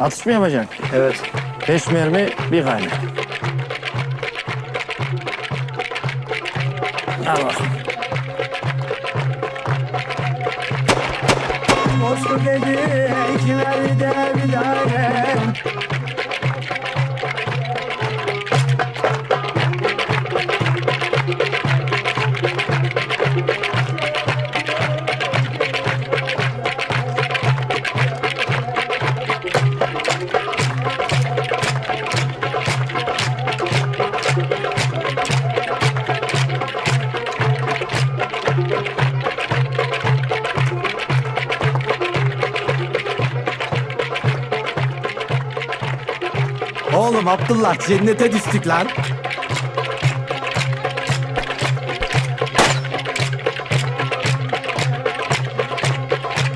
Atış mı yapacaksın? Evet. Beş mermi bir kaynak. Al bakalım. Bozkır dedi kime de bir tane. Oğlum Abdullah cennete düştük lan.